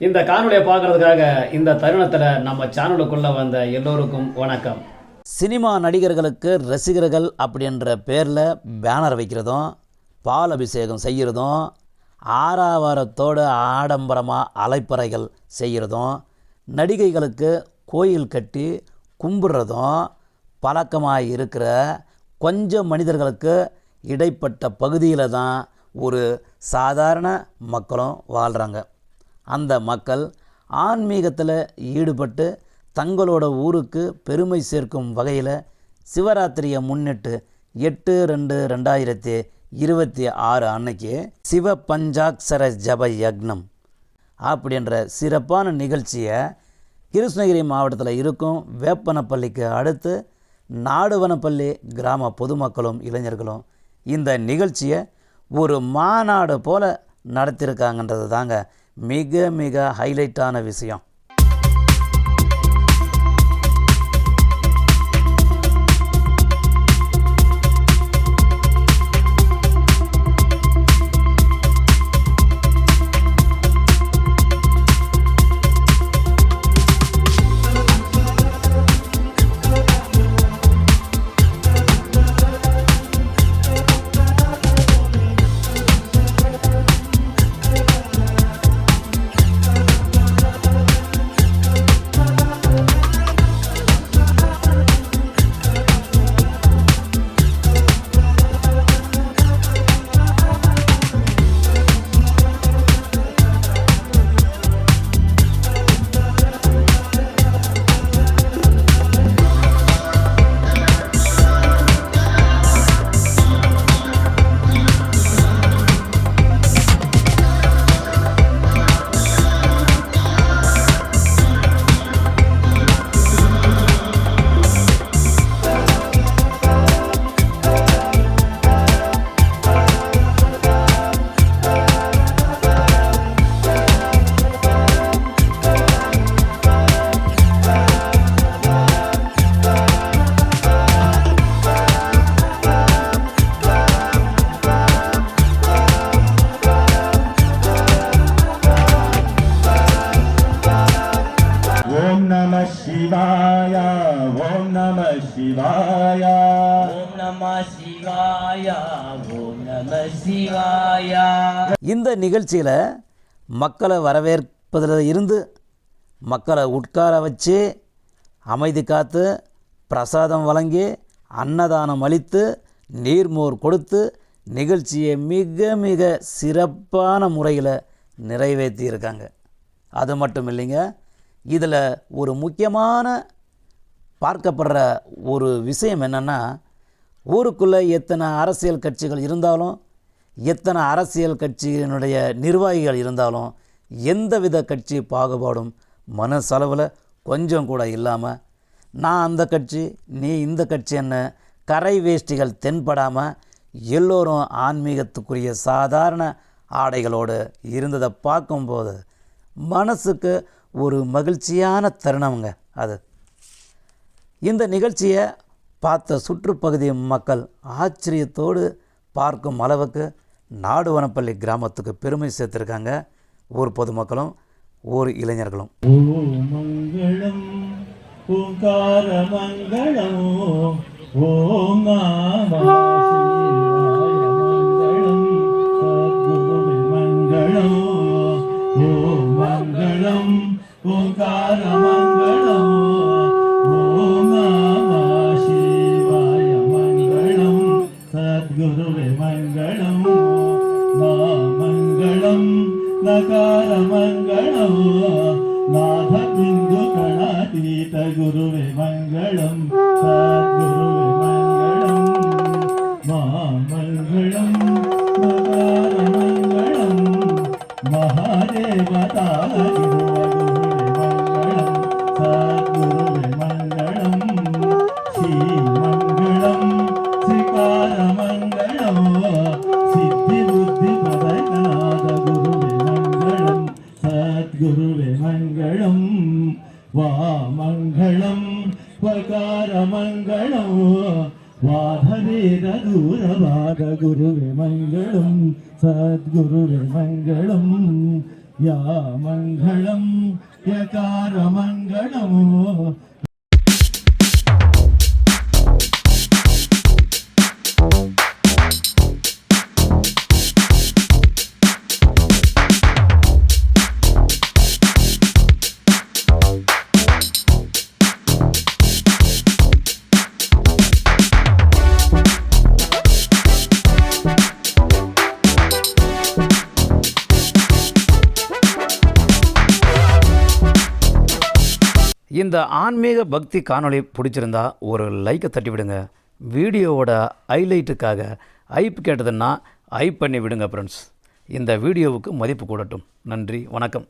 இந்த காணொலியை பார்க்கறதுக்காக இந்த தருணத்தில் நம்ம சேனலுக்குள்ளே வந்த எல்லோருக்கும் வணக்கம். சினிமா நடிகர்களுக்கு ரசிகர்கள் அப்படின்ற பேரில் பேனர் வைக்கிறதும் பால் அபிஷேகம் செய்கிறதும் ஆறாவாரத்தோடு ஆடம்பரமாக அலைப்பறைகள் செய்கிறதும் நடிகைகளுக்கு கோயில் கட்டி கும்பிட்றதும் பழக்கமாக இருக்கிற கொஞ்சம் மனிதர்களுக்கு இடைப்பட்ட பகுதியில் தான் ஒரு சாதாரண மக்களும் வாழ்கிறாங்க அந்த மக்கள் ஆன்மீகத்தில் ஈடுபட்டு தங்களோட ஊருக்கு பெருமை சேர்க்கும் வகையில் சிவராத்திரியை முன்னிட்டு எட்டு ரெண்டு ரெண்டாயிரத்தி இருபத்தி ஆறு அன்னைக்கு சிவ பஞ்சாக்ஷர ஜப யக்னம் அப்படின்ற சிறப்பான நிகழ்ச்சியை கிருஷ்ணகிரி மாவட்டத்தில் இருக்கும் வேப்பனப்பள்ளிக்கு அடுத்து நாடுவனப்பள்ளி கிராம பொதுமக்களும் இளைஞர்களும் இந்த நிகழ்ச்சியை ஒரு மாநாடு போல் நடத்தியிருக்காங்கன்றது தாங்க மிக மிக ஹைலைட்டான விஷயம். ஓம் நம சிவாய ஓம் நம சிவாய ஓம் நம சிவாய இந்த நிகழ்ச்சியில் மக்களை வரவேற்பதில் இருந்து மக்களை உட்கார வச்சு அமைதி காத்து பிரசாதம் வழங்கி அன்னதானம் அளித்து நீர்மோர் கொடுத்து நிகழ்ச்சியை மிக மிக சிறப்பான முறையில் நிறைவேற்றி இருக்காங்க அது மட்டும் இல்லைங்க இதில் ஒரு முக்கியமான பார்க்கப்படுற ஒரு விஷயம் என்னென்னா ஊருக்குள்ளே எத்தனை அரசியல் கட்சிகள் இருந்தாலும் எத்தனை அரசியல் கட்சியினுடைய நிர்வாகிகள் இருந்தாலும் எந்தவித கட்சி பாகுபாடும் மனசளவில் கொஞ்சம் கூட இல்லாமல் நான் அந்த கட்சி நீ இந்த கட்சி என்ன கரை வேஷ்டிகள் தென்படாமல் எல்லோரும் ஆன்மீகத்துக்குரிய சாதாரண ஆடைகளோடு இருந்ததை பார்க்கும்போது மனசுக்கு ஒரு மகிழ்ச்சியான தருணம்ங்க அது. இந்த நிகழ்ச்சியை பார்த்த சுற்றுப்பகுதி மக்கள் ஆச்சரியத்தோடு பார்க்கும் அளவுக்கு நாடுவனப்பள்ளி கிராமத்துக்கு பெருமை சேர்த்துருக்காங்க. ஊர் பொதுமக்களும் ஊர் இளைஞர்களும். ஓ மங்களம் ஓங்கார மங்களம் மங்களம் ஓங்கார மங்களம் ஓம் நம சிவாய மங்களம் சத்குருவே மங்களம் நாமங்களம் मङ्गलम् प्रकारमङ्गलो वाहनेर दूरवाद सद्गुरुवे सद्गुरुविमङ्गलम् या मङ्गलम् यकारमङ्गलम् இந்த ஆன்மீக பக்தி காணொளி பிடிச்சிருந்தா ஒரு லைக்கை தட்டி விடுங்க வீடியோவோட ஹைலைட்டுக்காக ஐப் கேட்டதுன்னா ஐப் பண்ணி விடுங்க ஃப்ரெண்ட்ஸ் இந்த வீடியோவுக்கு மதிப்பு கூடட்டும். நன்றி வணக்கம்.